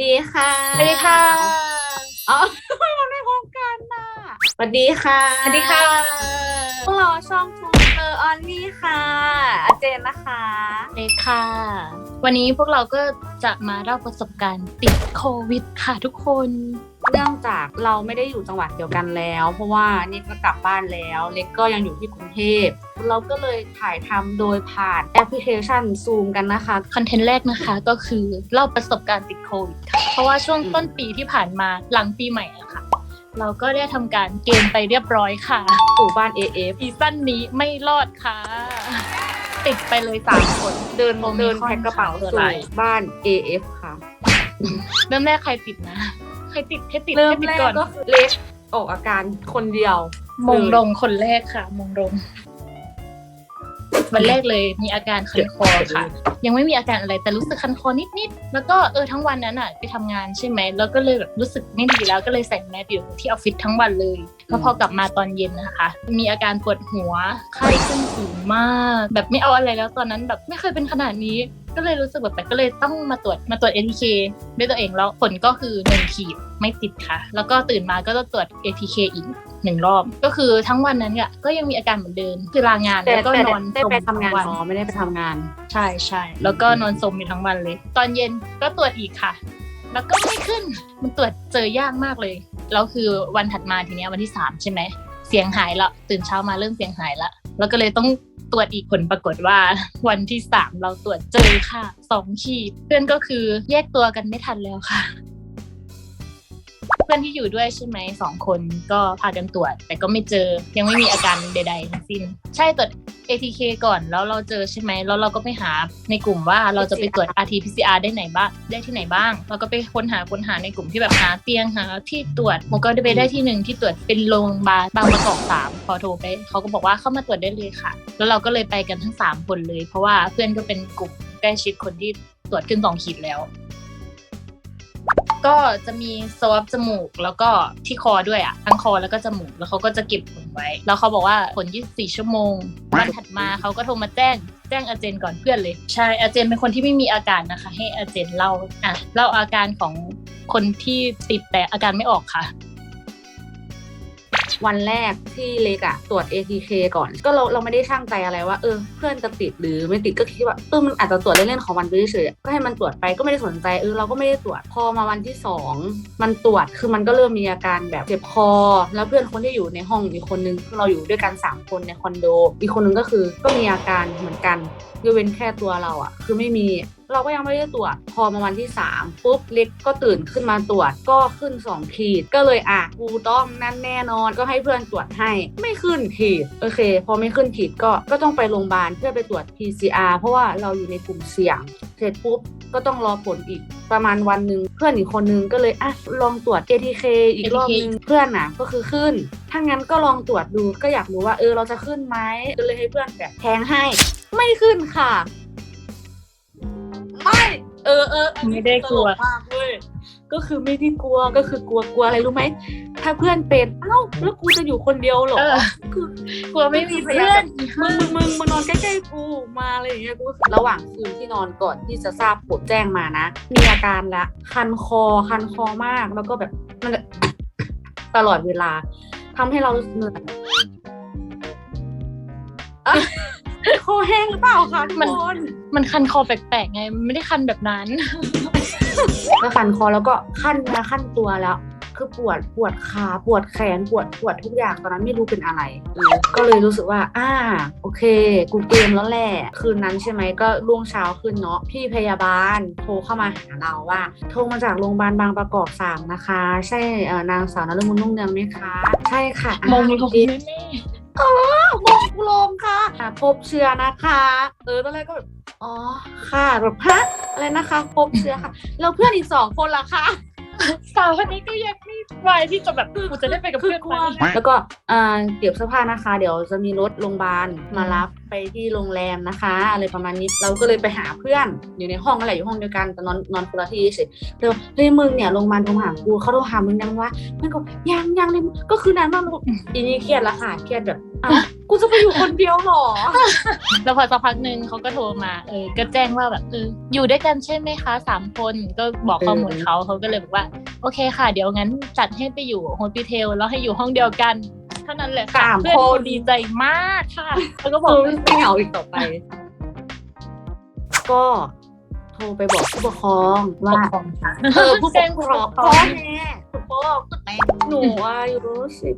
ดีค่ะสวัสดีค่ะอ๋อมันไม่พร้อมกันน่ะสวัสดีค่ะสวัสดีค่ะพวกเราช่องทูเตอร์ออนนี่ค่ะอาเจนนะคะเล็กค่ะ วันนี้พวกเราก็จะมาเล่าประสบการณ์ติดโควิดค่ะทุกคน เนื่องจากเราไม่ได้อยู่จังหวัดเดียวกันแล้ว เพราะว่านี่ก็กลับบ้านแล้ว เล็กก็ยังอยู่ที่กรุงเทพเราก็เลยถ่ายทำโดยผ่านแอปพลิเคชัน Zoom กันนะคะ คอนเทนต์แรกนะคะก็คือเล่าประสบการณ์ติดโควิดค่ะเพราะว่าช่วงอืมต้นปีที่ผ่านมาหลังปีใหม่อะค่ะ เราก็ได้ทำการเกณฑ์ไปเรียบร้อยค่ะสู่บ้าน AF ซีซั่นนี้ไม่รอดค่ะ ติดไปเลยสามคน เดินโอมิครอนเดินแพ็คกระเป๋าค่ะสู่บ้าน AF ค่ะ เริ่มแรกใครติดนะ ใครติดให้ติดเริ่มให้ติดแรกก่อนก็คือเล็กออกอาการคนเดียว มงลงคนแรกค่ะ มงลงวันแรกเลยมีอาการคันคอค่ะ ยังไม่มีอาการอะไรแต่รู้สึกคันคอนิดๆแล้วก็เออทั้งวันนั้นอะไปทำงานใช่ไหมแล้วก็เลยแบบรู้สึกไม่ดีแล้วก็เลยใส่แมสอยู่ที่ออฟฟิศทั้งวันเลยแล้วพอกลับมาตอนเย็นนะคะ มีอาการปวดหัวไข้ขึ้นสูงมาก แบบไม่เอาอะไรแล้วตอนนั้นแบบไม่เคยเป็นขนาดนี้ ก็เลยรู้สึกแบบแต่ก็เลยต้องมาตรวจมาตรวจ ATK ด้วยตัวเองแล้วผลก็คือหนึ่งขีดไม่ติดค่ะ แล้วก็ตื่นมาก็ต้องตรวจ ATK อีกหนึ่งรอบ ก็คือทั้งวันนั้นเนี่ยก็ยังมีอาการเหมือนเดิมคือลางานแต่แล้วก็แต่นอนได้ไปสมทำงานทั้วัอ๋อไม่ได้ไปทำงาน ใช่ใช่แล้วก็นอนสมอยู่ทั้งวันเลย ตอนเย็นก็ตรวจอีกค่ะ แล้วก็ไม่ขึ้นมันตรวจเจอยากมากเลยแล้วคือวันถัดมาทีเนี้ยวันที่สามใช่ไหมเสียงหายละตื่นเช้ามาเริ่มเสียงหายละแล้วก็เลยต้อง ตรวจอีกผลปรากฏว่า วันที่สามเราตรวจเจอค่ะสองขีดเพื่อนก็คือแยกตัวกันไม่ทันแล้วค่ะ เพื่อนที่อยู่ด้วยใช่ไหมสองคนก็พากันตรวจ แต่ก็ไม่เจอยังไม่มีอาการใด ๆ ทั้งสิ้น ใช่ตรวจ ATK ก่อนแล้วเราเจอใช่ไหมแล้วเราก็ไปหาในกลุ่มว่าเราจะไปตรวจ RT PCR ได้ไหนบ้างได้ที่ไหนบ้างเราก็ไปค้นหาค้นหาในกลุ่มที่แบบหาเตียงหาที่ตรวจผมก็ได้ไปได้ที่หนึ่งที่ตรวจเป็นโรงพยาบาลบางประกอบสามพอโทรไปเขาก็บอกว่าเข้ามาตรวจได้เลยค่ะ แล้วเราก็เลยไปกันทั้งสามคนเลย เพราะว่าเพื่อนก็เป็นกลุ่มใกล้ชิดคนที่ตรวจขึ้นสองขีดแล้ว ก็จะมีสวอปจมูกแล้วก็ที่คอด้วยอะทั้งคอแล้วก็จมูกแล้วเขาก็จะเก็บผลไว้ แล้วเขาบอกว่าผล 24 ชั่วโมง วันถัดมาเขาก็โทรมาแจ้งแจ้งอาเจนก่อนเพื่อนเลย ใช่อาเจนเป็นคนที่ไม่มีอาการนะคะ ให้อาเจนเล่าอะเล่าอาการของคนที่ติดแต่อาการไม่ออกค่ะ วันแรกที่เล็กอะตรวจ ATK ก่อน ก็เราเราไม่ได้ช่างใจอะไรว่าเออเพื่อนจะติดหรือไม่ติดก็คิดว่าเออมันอาจจะตรวจเล่นๆของมันไปเฉยๆก็ให้มันตรวจไปก็ไม่ได้สนใจเออเราก็ไม่ได้ตรวจพอมาวันที่สองมันตรวจคือมันก็เริ่มมีอาการแบบเจ็บคอ แล้วเพื่อนคนที่อยู่ในห้องอีกคนนึงคือเราอยู่ด้วยกันสามคนในคอนโด อีกคนนึงก็คือก็มีอาการเหมือนกันยกเว้นแค่ตัวเราอะคือไม่มีเราก็ยังไม่ได้ตรวจ พอมาวันที่ 3 ปุ๊บเล็กก็ตื่นขึ้นมาตรวจก็ขึ้น 2 ขีด ก็เลยอะกูต้องนั่นแน่นอน ก็ให้เพื่อนตรวจให้ ไม่ขึ้นขีด โอเค พอไม่ขึ้นขีดก็ก็ต้องไปโรงพยาบาลเพื่อไปตรวจ PCR เพราะว่าเราอยู่ในกลุ่มเสี่ยง เสร็จปุ๊บก็ต้องรอผลอีกประมาณวันหนึ่งเพื่อนอีกคนนึงก็เลยอะลองตรวจ ATK อีกรอบนึงเพื่อนน่ะก็คือขึ้น ถ้างั้นก็ลองตรวจดูก็อยากรู้ว่าเออเราจะขึ้นไหมก็เลยให้เพื่อนแบบแทงให้ ไม่ขึ้นค่ะไม่ เออเอออันนี้ไม่ได้กลัว ตมากเว้ยก็คือไม่ได้กลัวก็คือกลัวกลัวอะไรรู้ไหมถ้าเพื่อนเป็นเอ้าแล้วกูจะอยู่คนเดียวเหรอเออ คือ กลัวไม่มีเพื่อน มึงมึงมึงมานอนใกล้ๆกูมาอะไรอย่างเงี้ยกูก็ระหว่างคืนที่นอนก่อนที่จะทราบผลแจ้งมานะ มีอาการละคันคอคันคอมากแล้วก็แบบมันจะ ตลอดเวลาทำให้เราเหนื่อยอะ คอแห้งหรือเปล่าคะทุกมันคนมันคันคอแปลกๆไง มันไม่ได้คันแบบนั้นก็คันคอแล้วก็ขั้นเนื้อขั้นตัวแล้ว คือปวดปวดขาปวดแขนปวดปวดทุกอย่างตอนนั้นไม่รู้เป็นอะไรเออก็เลยรู้สึกว่า อ่า โอเค กูเกมแล้วแหละคืนนั้นใช่ไหมก็รุ่งเช้าขึ้นเนาะพี่พยาบาลโทรเข้ามาหาเราว่า โทรมาจากโรงพยาบาลบางประกอบสามนะคะ ใช่เอ่อนางสาวนฤมลนุ่งเนืองไหมคะ ใช่ค่ะอ่ามงลงดีแเอ๋อมงกูลงค่ะอ่าพบเชื้อนะคะ เออตอนแรกก็แบบอ๋อค่ะแบบฮะอะไรนะคะพบเชื้อค่ะ แล้วเพื่อนอีกสองคนล่ะคะ สาวคนนี้ก็ยังไม่ไหวที่จะแบบกูจะได้ไปกับเพื่อนกลัไหวมแล้วก็อ่าเก็บเสื้อผ้านะคะ เดี๋ยวจะมีรถโรงพยาบาลมารับไปที่โรงแรมนะคะ อะไรประมาณนี้เราก็เลยไปหาเพื่อนอยู่ในห้องอะไรอยู่ห้องเดียวกันแต่นอนนอนคนละที่เฉยเลยบอกเฮ้ยมึงเนี่ยโรงพยาบาลโทรหากูเขาโทรหามึงยังวะเพื่อนก็ยังยังเลยก็คือนานมากลูกอีนี่เครียดละค่ะเครียดแบบ อ้าวกูจะไปอยู่คนเดียวเหรอ แล้วพอสักพักหนึ่งเขาก็โทรมา เออ ก็แจ้งว่าแบบเอออยู่ด้วยกันใช่ไหมคะสามคน ก็บอกข้อมูลเขาเขาก็เลยบอกว่า โอเคค่ะ เดี๋ยวงั้นจัดให้ไปอยู่โฮสปิเทลแล้วให้อยู่ห้องเดียวกัน เท่านั้นแหละค่ะสามเพื่อนคนกูดีใจมากค่ะ แล้วก็บอกคือไม่เหงาอีกต่อไป ก็โทรไปบอกผู้ปกครองว่าว่าของค่ะ เออผู้ปแจ้งกผู้คปรองกครพ่อองแม่คุณพ่อคุณแม่หนูอายุสิบ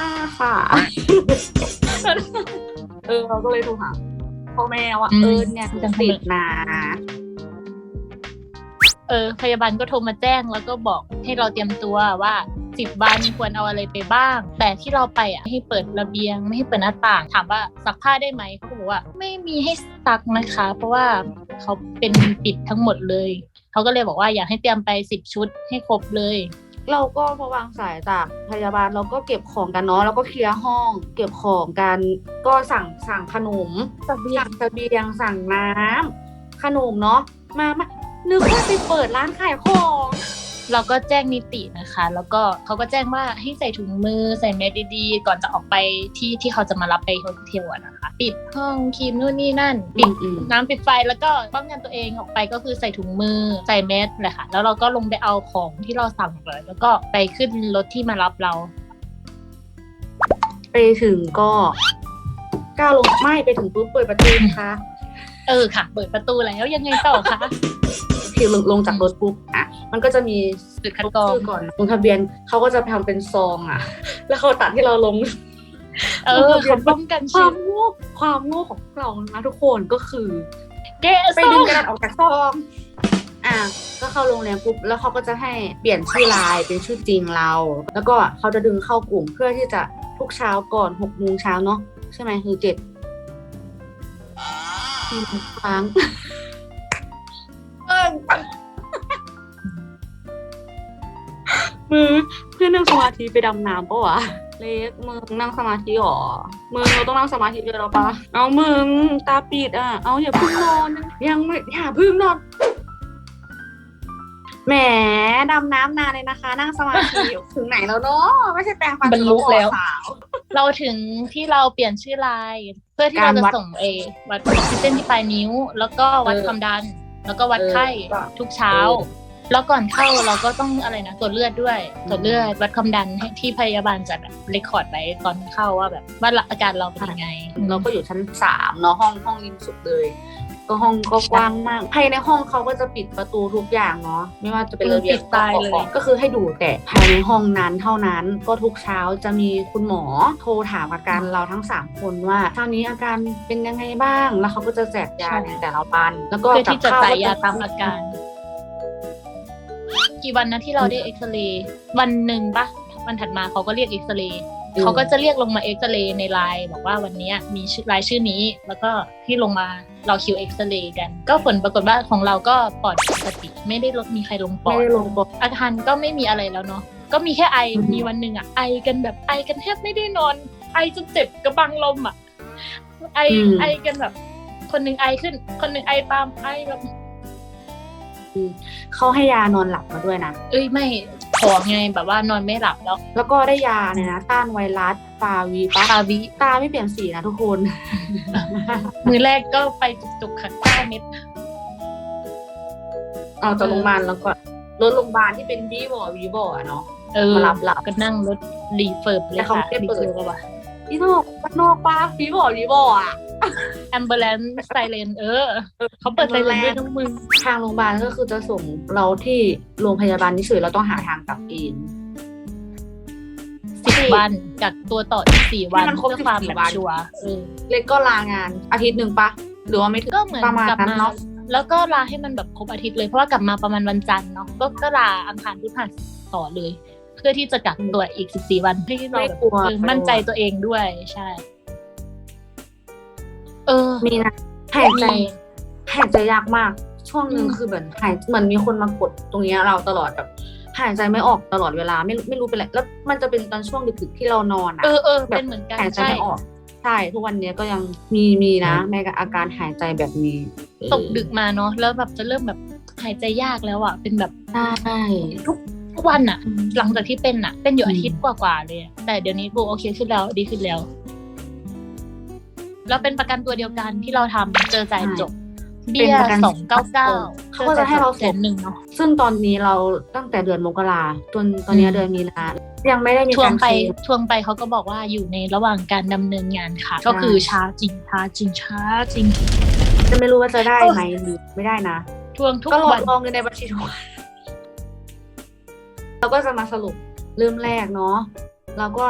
ห้าค่ะ เออเราก็เลยโทรหาพ่อแม่ว่าอืม เออเนี่ยติดนะเออพยาบาลก็โทรมาแจ้งแล้วก็บอกให้เราเตรียมตัวว่าสิบวันควรเอาอะไรไปบ้าง แต่ที่เราไปอะให้เปิดระเบียง ไม่ให้เปิดหน้าต่าง ถามว่าซักผ้าได้ไหมเขาก็บอกว่าไม่มีให้ซักนะคะ เพราะว่าเขาเป็นปิดทั้งหมดเลย เขาก็เลยบอกว่าอยากให้เตรียมไปสิบชุดให้ครบเลย เราก็พอวางสายจากพยาบาลเราก็เก็บของกันเนาะแล้วก็เคลียร์ห้อง เก็บของกันก็สั่งสั่งขนมสั่งเสบียงสั่งน้ำขนมเนาะมามานึกว่าไปเปิดร้านขายของ เราก็แจ้งนิตินะคะ แล้วก็เขาก็แจ้งว่าให้ใส่ถุงมือใส่แมสดีๆ ก่อนจะออกไปที่ที่เขาจะมารับไปโฮเทลอะนะคะ ปิดห้องครีมนู่นนี่นั่น ปิดอืมน้ำปิดไฟแล้วก็ป้องกันตัวเองออกไปก็คือใส่ถุงมือใส่แมสเลยค่ะ แล้วเราก็ลงไปเอาของที่เราสั่งเลยแล้วก็ไปขึ้นรถที่มารับเราไปถึงก็ก้าวลงไม่ไปถึงปุ๊บเปิดประตูนะคะ เออค่ะ เปิดประตูแล้วยังไงต่อคะคือลงลงจากรถปุ๊บอะ มันก็จะมีจุดคัดกรองชื่อก่อนลงทะเบียนเขาก็จะทำเป็นซองอะ แล้วเขาตัดที่เราลง เออเขาป้องกันคเชื้วาอมโง่ความโง่ของพวกเรานะทุกคนก็คือแกไปดึงกระดาษออกจากซองอะก็เข้าโรงแรมปุ๊บแล้วเขาก็จะให้เปลี่ยนชื่อไลน์เป็นชื่อจริงเรา แล้วก็เขาจะดึงเข้ากลุ่มเพื่อที่จะทุกเช้าก่อนหกโมงเช้าเนาะใช่ไหมคือเจ็ดครั้ง มือเพื่อนนั่งสมาธิไปดำน้ำปะวะ เล็กมึงนั่งสมาธิหรอมึงเราต้องนั่งสมาธิเลยหรอปะเอามึงตาปิดอะ เอาอย่าเพิ่งนอนนะยังไม่อย่าเพิ่งนอนแหมดำน้ำนานเลยนะคะ นั่งสมาธิถึงไหนแล้วเนาะไม่ใช่แปลงฟันบรรลุแล้วสาวเราถึงที่เราเปลี่ยนชื่อไลน์เพื่อที่การเราจะวัดส่งเอวัดออกซิเจนที่ปลายนิ้ว แล้วก็วัดเออความดัน แล้วก็วัดไข้เออทุกเช้าเออ แล้วก่อนเข้าเราก็ต้องอะไรนะตรวจเลือดด้วยตรวจเลือดวัดความดันให้ที่พยาบาลจะแบบเรคคอร์ดไว้ตอนเข้าว่าแบบว่าอาการเราเป็นยังไง เราก็อยู่ชั้นสามเนาะห้องห้องริมสุดเลย ก็ห้องก็กว้างมากภายในห้องเขาก็จะปิดประตูทุกอย่างเนาะไม่ว่าจะเป็นระเบียงปิดตายเลยก็ก็คือให้ดูแต่ภายในห้องนั้นเท่านั้นก็ทุกเช้าจะมีคุณหมอโทรถามอาการเราทั้งสามคนว่าเช้านี้อาการเป็นยังไงบ้าง แล้วเขาก็จะแจกยาในแต่ละวันแล้วก็เพื่อที่จะกับข้วจ่ายก็ยาตามอาการ กี่วันนะที่เราได้เอ็กซเรย์วันหนึ่งปะวันถัดมาเขาก็เรียกเอ็กซเรย์เขาก็จะเรียกลงมาเอ็กซเรย์ในไลน์บอกว่าวันเนี้ยมีชื่อรายชื่อนี้ แล้วก็ให้ลงมาเราคิวเอ็กซเรย์กัน ก็ผลปรากฏว่าของเราก็ปอดปกติ ไม่ได้ลดมีใครลงปอไม่ดได้ลงบอกอาการก็ไม่มีอะไรแล้วเนาะก็มีแค่ไออืมมีวันหนึ่งอะไอกันแบบไอกันแทบไม่ได้นอน ไอจนเจ็บกระบังลมอะไอไอกันแบบ คนหนึ่งไอขึ้น คนหนึ่งไอตามไอแบบ เขาให้ยานอนหลับมาด้วยนะ เอ้ยไม่ขอไงแบบว่านอนไม่หลับแล้ว แล้วก็ได้ยาเนี่ยนะต้านไวรัสฟาวีปะตาวิตาไม่เปลี่ยนสีนะทุกคน มือแรกก็ไปจุกๆค่ะเก้าเม็ดเอาจากโรงพยาบาลแล้วก็รถโรงพยาบาลที่เป็นวีบอวีบอะเนาะเออมารับหลับก็นั่งรถรีเฟิร์บเลแต่ยเขาค่ะไม่ได้รีเปิดเฟิร์บว่ะ พี่นอกบ้านนอกปะวีบอวีบอะแอมเบลนซ์ไซเรนเออ เขาเปิดไซเรนด้วยทั้งมึง ทางโรงพยาบาลก็คือจะส่งเราที่โรงพยาบาลนี่เฉยเราต้องหาทางกลับเองสิบวันกักตัวต่ออีกสี่วันให้มันครบเพื่อความ14แบบวันชัวร์เออเล็กก็ลางานอาทิตย์หนึ่งปะหรือว่าไม่ถึงก็เหมือนประมาณกลับนั้นมาเนาะแล้วก็ลาให้มันแบบครบอาทิตย์เลยเพราะว่ากลับมาประมาณวันจันทร์เนาะก็ก็ลาอังคารพุธพฤหัสต่อเลย เพื่อที่จะกักตัวอีกสิบสี่วันให้เราไม่แบบกลัวเออมั่นใจตัวเองด้วยใช่ เออ มีนะหายใจมีหายใจยากมาก ช่วงหนึ่งอืมคือเหมือนหายเหมือนมีคนมากดตรงเนี้ยเราตลอดแบบหายใจไม่ออกตลอดเวลาไม่รู้ไม่รู้เป็นไรแล้วมันจะเป็นตอนช่วงดึกๆที่เรานอนอะเออเออแบบเป็นเหมือนกันหายใจใช่ไม่ออกใช่ทุกวันนี้ก็ยังมีมีนะในอาการหายใจแบบนี้ ตกดึกมาเนาะแล้วแบบจะเริ่มแบบหายใจยากแล้วอะเป็นแบบใช่ทุกทุก วันอะหลังจากที่เป็นอะเป็นอยู่อาทิตย์กว่าๆเลยอะแต่เดี๋ยวนี้กูโอเคขึ้นแล้วดีขึ้นแล้วแล้วเป็นประกันตัวเดียวกันที่เราทำเจอจ่ายจบเบี้ยสองเก้าเก้าเขาก็จะให้เราแสส่งนหนึ่งเนาะซึ่งตอนนี้เราตั้งแต่เดือนมกราจนตอนนี้อืมเดือนมีนายังไม่ได้มีทวกางรไปเคลมทวงไปเขาก็บอกว่าอยู่ในระหว่างการดำเนินงานค่ะ ก็คือช้าจริงช้าจริงช้าจริง จะไม่รู้ว่าจะได้ไหมหรือไม่ได้นะทวงทุกก็รอวันรอเงินในบัญชีทุกวัน เราก็จะมาสรุปเริ่มแรกเนาะเราก็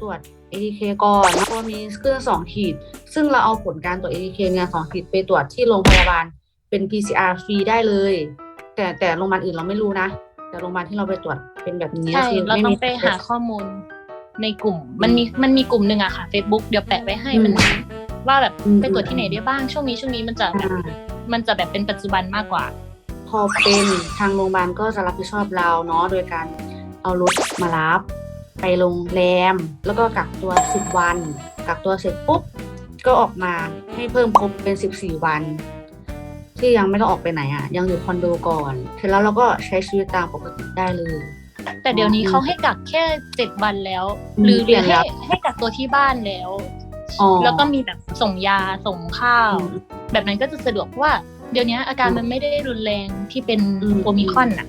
ตรวจ ATK ก่อนแล้วก็มีเครื่องสองขีด ซึ่งเราเอาผลการตรวจ ATK เนี่ยสองขีดไปตรวจที่โรงพยาบาลเป็น PCR ฟรีได้เลย แต่แต่โรงพยาบาลอื่นเราไม่รู้นะ แต่โรงพยาบาลที่เราไปตรวจเป็นแบบนี้ใช่คือเราไม่ต้อมี งไปหาข้อมูลในกลุ่ม มันมีมันมีกลุ่มหนึ่งอะค่ะ Facebook เดี๋ยวแปะไว้ให้มัน ว่าแบบไปตรวจที่ไหนได้บ้างช่วงนี้ช่วงนี้มันจะแบบอ่ามันจะแบบเป็นปัจจุบันมากกว่า พอเป็นทางโรงพยาบาลก็จะรับผิดชอบเราเนาะโดยการเอารถมารับ ไปโรงแรม แล้วก็กักตัว 10 วัน กักตัวเสร็จปุ๊บก็ออกมาให้เพิ่มครบเป็น 14 วัน ที่ยังไม่ต้องออกไปไหนอะ ยังอยู่คอนโดก่อนเสร็จแล้วเราก็ใช้ชีวิตตามปกติได้เลย แต่เดี๋ยวนี้อ๋อเขาให้กักแค่เจ็ดวันแล้วอืมหรือเปลี่ยนให้แล้วให้กักตัวที่บ้านแล้วอ๋อแล้วก็มีแบบส่งยาส่งข้าวอืมแบบนั้นก็จะสะดวกเพราะว่าเดี๋ยวนี้อาการมันไม่ได้รุนแรงที่เป็นอืมโอมิครอนอะ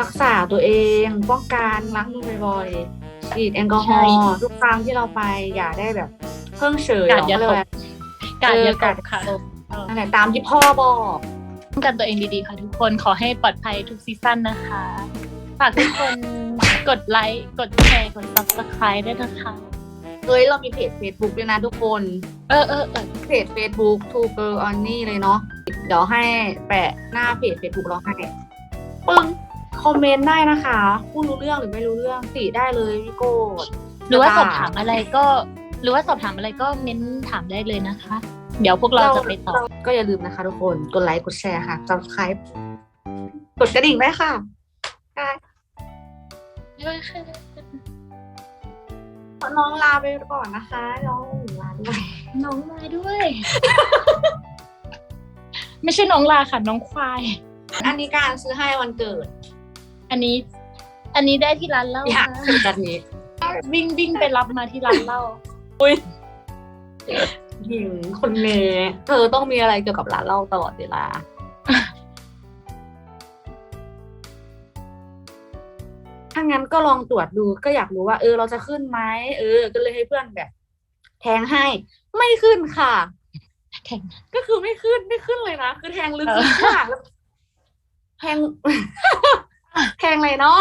รักษาตัวเองป้องกันล้างมือบ่อยๆฉีดแอลกอฮอใช่ล์ทุกครั้งที่เราไปอย่าได้แบบเพิ่งเฉยกาดอย่าเรตเรีกว่กาดอย่าเออตกาดกค่ะตกนั่นแหละตามที่พ่อบอกป้องกันตัวเองดีๆค่ะทุกคนขอให้ปลอดภัยทุกซีซั่นนะคะฝากทุกคนกดไลค์กดแชร์กด subscribe ด้วยนะคะเฮ้ยเรามีเพจ Facebook ด้วยนะทุกคน เออเออเออเพจ Facebook Two Girl Only เลยเนาะ เดี๋ยวให้แปะหน้าเพจ Facebook เราให้ปึ้งคอมเมนต์ได้นะคะพูดรู้เรื่องหรือไม่รู้เรื่องติได้เลยพี่โกดหรือว่าสอบถามอะไรก็ หรือว่าสอบถามอะไรก็เม้นถามได้เลยนะคะ เดี๋ยวพวกเราจะไปตอบก็อย่าลืมนะคะทุกคนกดไลค์กดแชร์ค่ะ subscribe กดกระดิ่งได้ค่ะได้น้องลาไปก่อนนะคะ น้องลาด้วย น้องลาด้วย ไม่ใช่น้องลาค่ะ น้องควาย อันนี้การซื้อให้วันเกิด อันนี้ อันนี้ได้ที่ร้านเหล้าอยากค่ะซื้อแบบนี้วิ่งวิ่งไปรับมาที่ร้านเหล้าหญิงคนนี้เธอต้องมีอะไรเกี่ยวกับร้านเหล้าตลอดเวลา ถ้างั้นก็ลองตรวจดูก็อยากรู้ว่า เออ เราจะขึ้นไหมเออ ก็เลยให้เพื่อนแบบ แทงให้ ไม่ขึ้นค่ะ แทงก็คือไม่ขึ้นไม่ขึ้นเลยนะคือแทงลึกเออมากแล้วแทงแทงอะไรเนาะ